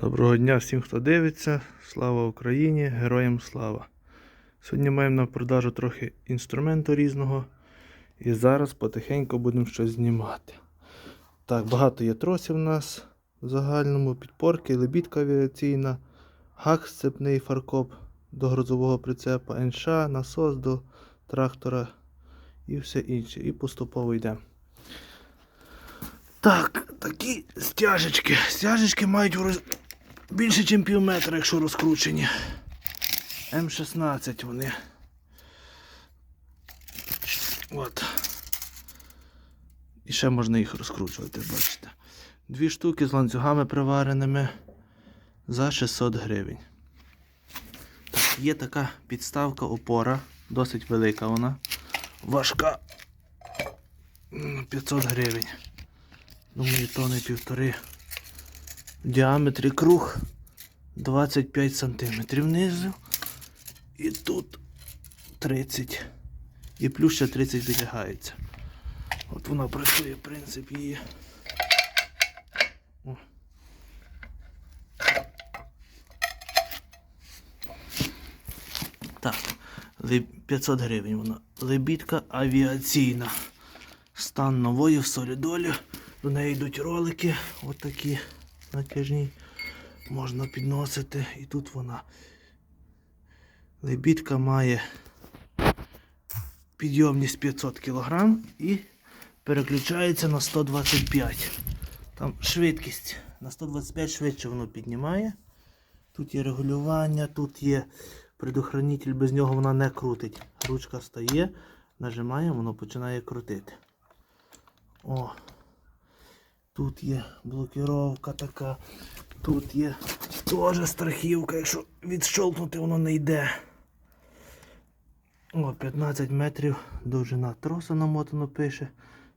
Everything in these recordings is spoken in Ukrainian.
Доброго дня всім, хто дивиться. Слава Україні! Героям слава! Сьогодні маємо на продажу трохи інструменту різного. І зараз потихеньку будемо щось знімати. Так, багато є тросів у нас в загальному, підпорки, лебідка авіаційна, гак сцепний фаркоп до грузового прицепа, НШ, насос до трактора і все інше. І поступово йдемо. Так, такі стяжечки. Стяжечки мають в роз... більше, ніж пів метра, якщо розкручені. М16 вони. От. І ще можна їх розкручувати, бачите. Дві штуки з ланцюгами привареними за 600 гривень. Так, є така підставка опора, досить велика вона. Важка. 500 гривень. Думаю, тони півтори. В діаметрі круг 25 см знизу. І тут 30. І плюс ще 30 витягається. От вона працює, принцип її. О. Так, 500 гривень вона. Лебідка авіаційна. Стан нової в солідолі. До неї йдуть ролики, отакі натяжні. Можна підносити. І тут вона. Лебідка має підйомність 500 кг і переключається на 125. Там швидкість. На 125 швидше воно піднімає. Тут є регулювання, тут є предохранитель, без нього вона не крутить. Ручка стає, нажимаємо, воно починає крутити. О, тут є блокіровка така. Тут є теж страхівка, якщо відщолкнути, воно не йде. О, 15 метрів довжина троса намотано пише.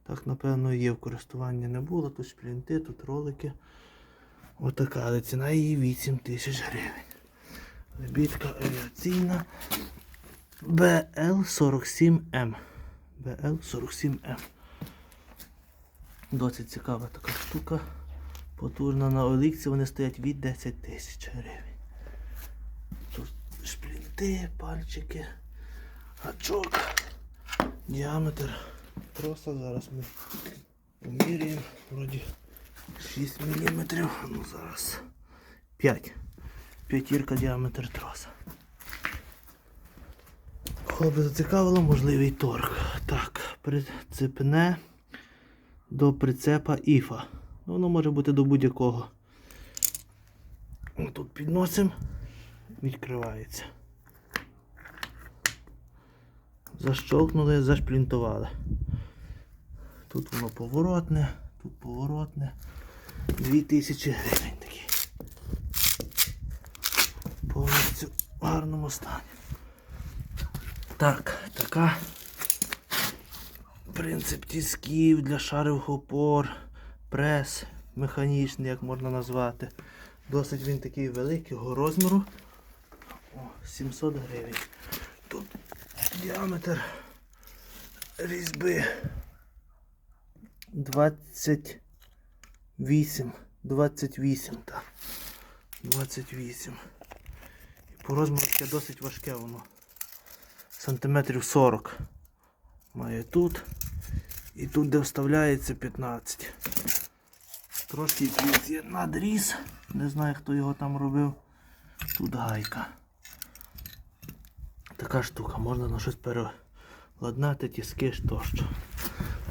Так, напевно, є в користуванні не було. Тут шплінти, тут ролики. Отака, але ціна її 8 тисяч гривень. Лебідка авіаційна BL47M. BL47M. Досить цікава така штука. Потужна на Оліксі вони стоять від 10 тисяч гривень. Тут шплінти, пальчики, гачок, діаметр троса. Зараз ми поміряємо. Вроді 6 мм. Ну зараз 5. П'ятірка діаметр троса. Би зацікавило, можливий торг. Так, прицепне до прицепа іфа. Ну, воно може бути до будь-якого. Тут підносимо, відкривається. Защолкнули, зашплінтували. Тут воно поворотне, тут поворотне. 2000 гривень такі. Повністю в гарному стані. Так, така принцип тисків для шарових опор, прес механічний, як можна назвати. Досить він такий великого розміру. О, 700 гривень. Тут діаметр різьби 28. 28, так. 28. І по розміру таке досить важке воно. Сантиметрів 40 має тут. І тут, де вставляється 15. Трошки є надріз. Не знаю, хто його там робив. Тут гайка. Така штука, можна на щось переладнати, тіски ж тощо.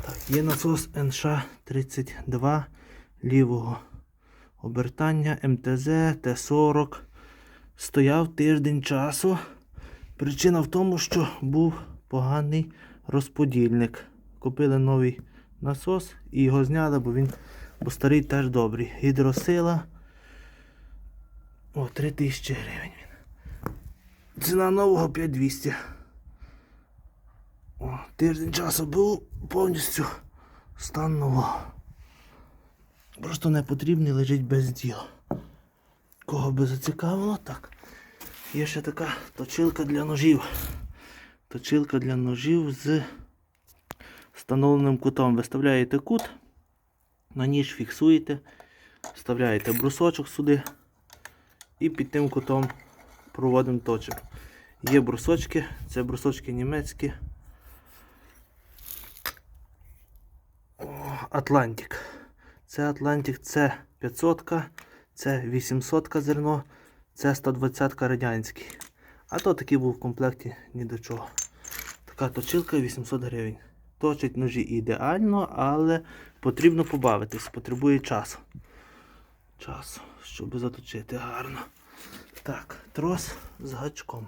Так, є насос НШ-32 лівого обертання МТЗ Т-40. Стояв тиждень часу. Причина в тому, що був поганий розподільник. Купили новий насос і його зняли, бо він бо старий теж добрий. Гідросила. О, 3000 гривень він. Ціна нового 5200. О, тиждень часу був повністю стан нового. Просто не потрібний лежить без діла. Кого би зацікавило, так. Є ще така точилка для ножів. Точилка для ножів з встановленим кутом. Виставляєте кут, на ніж фіксуєте, вставляєте брусочок сюди, і під тим кутом проводимо точок. Є брусочки, це брусочки німецькі. Атлантик. Це Атлантик, це 500, це 800 зерно, це 120 радянський. А то такий був в комплекті ні до чого. Така точилка 800 гривень. Точить ножі ідеально, але потрібно побавитись, потребує часу. Часу, щоб заточити гарно. Так, трос з гачком.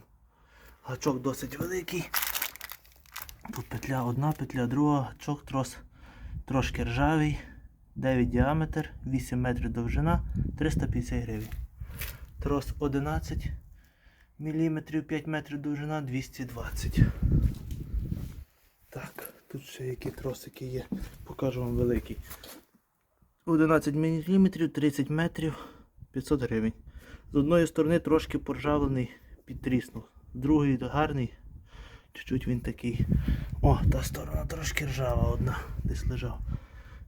Гачок досить великий. Тут петля одна, петля друга, гачок, трос трошки ржавий. 9 діаметр, 8 метрів довжина, 350 гривень. Трос 11 мм, 5 метрів довжина, 220. Так, тут ще які тросики є. Покажу вам великий. 11 мм, 30 метрів, 500 гривень. З одної сторони трошки поржавлений, підтріснув. З другої гарний. Чуть-чуть він такий. О, та сторона трошки ржава одна. Десь лежав.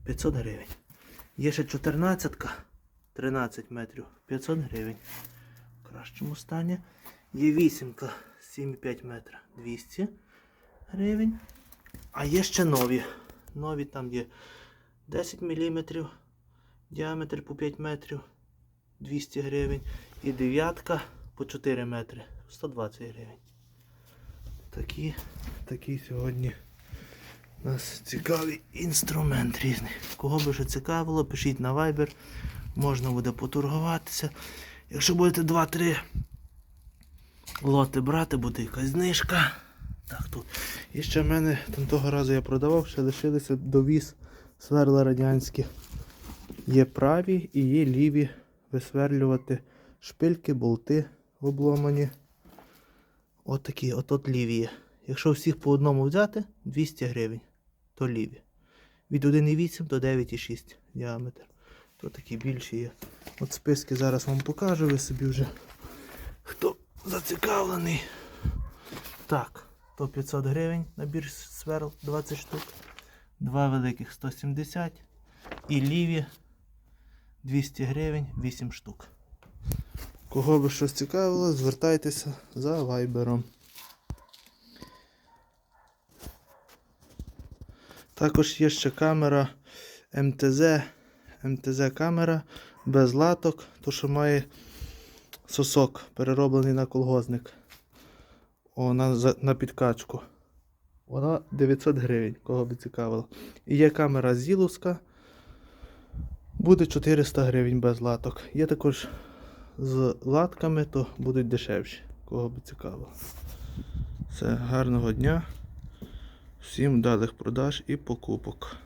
500 гривень. Є ще 14, 13 метрів, 500 гривень. В кращому стані. Є 8, 7,5 метра, 200 гривень. А є ще нові. Нові там є 10 мм, діаметр по 5 метрів, 200 гривень. І дев'ятка по 4 метри, 120 гривень. Такі, такий сьогодні у нас цікавий інструмент різний. Кого би що цікавило, пишіть на Viber. Можна буде поторгуватися. Якщо будете 2-3 лоти брати, буде якась знижка. Так, тут. І ще в мене там того разу я продавав, ще лишилися довіз сверла радянські. Є праві і є ліві висверлювати шпильки, болти обломані. Отакі, от от ліві є. Якщо всіх по одному взяти, 200 гривень, то ліві. Від 1,8 до 9,6 діаметр. То такі більші є. От списки зараз вам покажу, ви собі вже хто зацікавлений. Так, то 500 гривень набір сверл 20 штук. Два великих 170 і ліві 200 гривень 8 штук. Кого би щось цікавило, звертайтеся за вайбером. Також є ще камера МТЗ. МТЗ камера без латок, то що має сосок, перероблений на колгозник. О, на, на підкачку. Вона 900 гривень, кого би цікавило. І є камера Зіловська. Буде 400 гривень без латок. Є також з латками, то будуть дешевші, кого би цікавило. Все, гарного дня. Всім вдалих продаж і покупок.